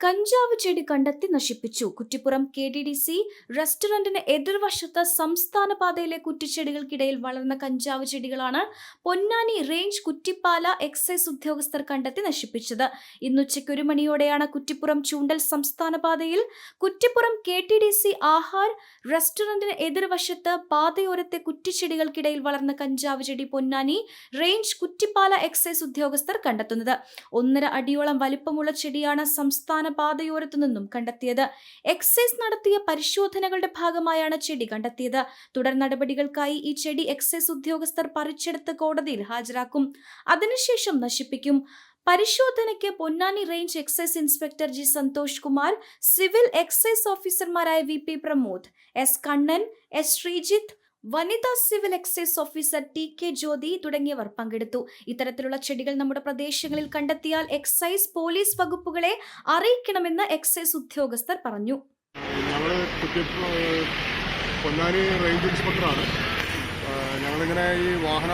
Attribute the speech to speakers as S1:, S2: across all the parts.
S1: കഞ്ചാവ് ചെടി കണ്ടെത്തി നശിപ്പിച്ചു. Kuttippuram K D D C റെസ്റ്റോറന്റിന് എതിർവശത്ത് സംസ്ഥാന പാതയിലെ കുറ്റിച്ചെടികൾക്കിടയിൽ വളർന്ന കഞ്ചാവ് ചെടികളാണ് പൊന്നാനി റേഞ്ച് കുറ്റിപ്പാല എക്സൈസ് ഉദ്യോഗസ്ഥർ കണ്ടെത്തി നശിപ്പിച്ചത്. ഇന്നുച്ചയ്ക്ക് ഒരു മണിയോടെയാണ് കുറ്റിപ്പുറം ചൂണ്ടൽ സംസ്ഥാന പാതയിൽ Kuttippuram K T D C Aahaar റെസ്റ്റോറന്റിന് എതിർവശത്ത് പാതയോരത്തെ കുറ്റിച്ചെടികൾക്കിടയിൽ വളർന്ന കഞ്ചാവ് ചെടി പൊന്നാനി റേഞ്ച് കുറ്റിപ്പാല എക്സൈസ് ഉദ്യോഗസ്ഥർ കണ്ടെത്തുന്നത്. ഒന്നര അടിയോളം വലിപ്പമുള്ള ചെടിയാണ് സംസ്ഥാന പാതയോരത്തു നിന്നും കണ്ടെത്തിയത്. എക്സൈസ് നടത്തിയ പരിശോധനകളുടെ ഭാഗമായാണ് ചെടി കണ്ടെത്തിയത്. തുടർ നടപടികൾക്കായി ഈ ചെടി എക്സൈസ് ഉദ്യോഗസ്ഥർ പറിച്ചെടുത്ത് കോടതിയിൽ ഹാജരാക്കും. അതിനുശേഷം നശിപ്പിക്കും. പരിശോധനയ്ക്ക് Ponnani range excise inspector G Santhosh Kumar civil excise ഓഫീസർമാരായ V P Pramod S Kannan S Sreejith വനിതാ civil excise officer T K Jyothi തുടങ്ങിയവർ പങ്കെടുത്തു. ഇത്തരത്തിലുള്ള ചെടികൾ നമ്മുടെ പ്രദേശങ്ങളിൽ കണ്ടെത്തിയാൽ എക്സൈസ് പോലീസ് വകുപ്പുകളെ അറിയിക്കണമെന്ന് എക്സൈസ് ഉദ്യോഗസ്ഥർ പറഞ്ഞു.
S2: പൊന്നാനി റേഞ്ച് ഇൻസ്പെക്ടറാണ്. ഞങ്ങളിങ്ങനെ ഈ വാഹന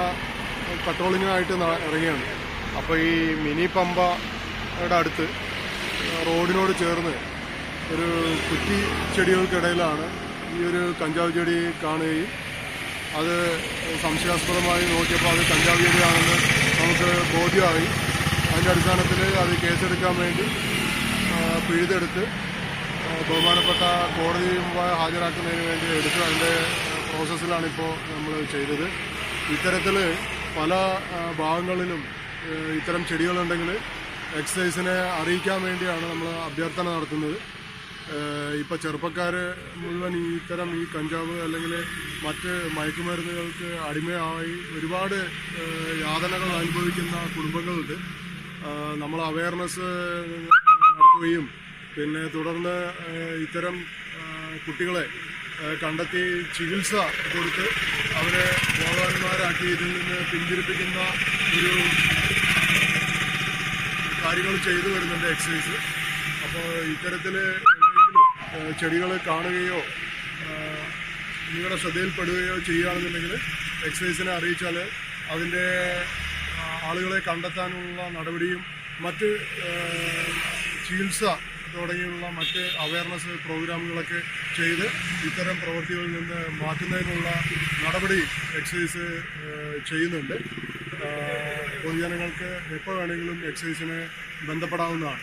S2: പട്രോളിങ്ങിനായിട്ട് ഇറങ്ങിയാണ്. അപ്പോൾ ഈ മിനി പമ്പയുടെ അടുത്ത് റോഡിനോട് ചേർന്ന് ഒരു കുറ്റി ചെടികൾക്കിടയിലാണ് ഈ ഒരു കഞ്ചാവ് ചെടി കാണുകയും അത് സംശയാസ്പദമായി നോക്കിയപ്പോൾ അത് കഞ്ചാവ് ചെടിയാണെന്ന് നമുക്ക് ബോധ്യമായി. അതിന്റെ അടിസ്ഥാനത്തിൽ അത് കേസെടുക്കാൻ വേണ്ടി പിഴുതെടുത്ത് ബഹുമാനപ്പെട്ട കോടതി ഹാജരാക്കുന്നതിന് വേണ്ടി എടുത്ത് അതിന്റെ പ്രോസസ്സിലാണ് ഇപ്പോൾ നമ്മൾ ചെയ്തത്. ഇത്തരത്തിൽ പല ഭാഗങ്ങളിലും ഇത്തരം ചെടികളുണ്ടെങ്കിൽ എക്സൈസിനെ അറിയിക്കാൻ വേണ്ടിയാണ് നമ്മൾ അഭ്യർത്ഥന നടത്തുന്നത്. ഇപ്പോൾ ചെറുപ്പക്കാർ മുഴുവൻ ഈ ഇത്തരം ഈ കഞ്ചാവ് അല്ലെങ്കിൽ മറ്റ് മയക്കുമരുന്നുകൾക്ക് അടിമയായി ഒരുപാട് യാതനകൾ അനുഭവിക്കുന്ന കുടുംബങ്ങളുണ്ട്. നമ്മൾ അവയർനെസ് നടത്തുകയും പിന്നെ തുടർന്ന് ഇത്തരം കുട്ടികളെ കണ്ടെത്തി ചികിത്സ കൊടുത്ത് അവരെ ബോധവാന്മാരാക്കി ഇതിൽ നിന്ന് പിന്തിരിപ്പിക്കുന്ന ഒരു കാര്യങ്ങൾ ചെയ്തു വരുന്നുണ്ട് എക്സൈസ് അപ്പോൾ ഇത്തരത്തിൽ ചെടികൾ കാണുകയോ നിങ്ങളുടെ ശ്രദ്ധയിൽപ്പെടുകയോ ചെയ്യുകയാണെന്നുണ്ടെങ്കിൽ എക്സൈസിനെ അറിയിച്ചാൽ അതിന്റെ ആളുകളെ കണ്ടെത്താനുള്ള നടപടിയും മറ്റ് ചികിത്സ തുടങ്ങിയുള്ള മറ്റ് അവയർനെസ് പ്രോഗ്രാമുകളൊക്കെ ചെയ്ത് ഇത്തരം പ്രവൃത്തികളിൽ നിന്ന് മാറ്റുന്നതിനുള്ള നടപടി എക്സൈസ് ചെയ്യുന്നുണ്ട്. പൊതുജനങ്ങൾക്ക് എപ്പോൾ വേണമെങ്കിലും എക്സൈസിനെ ബന്ധപ്പെടാവുന്നതാണ്.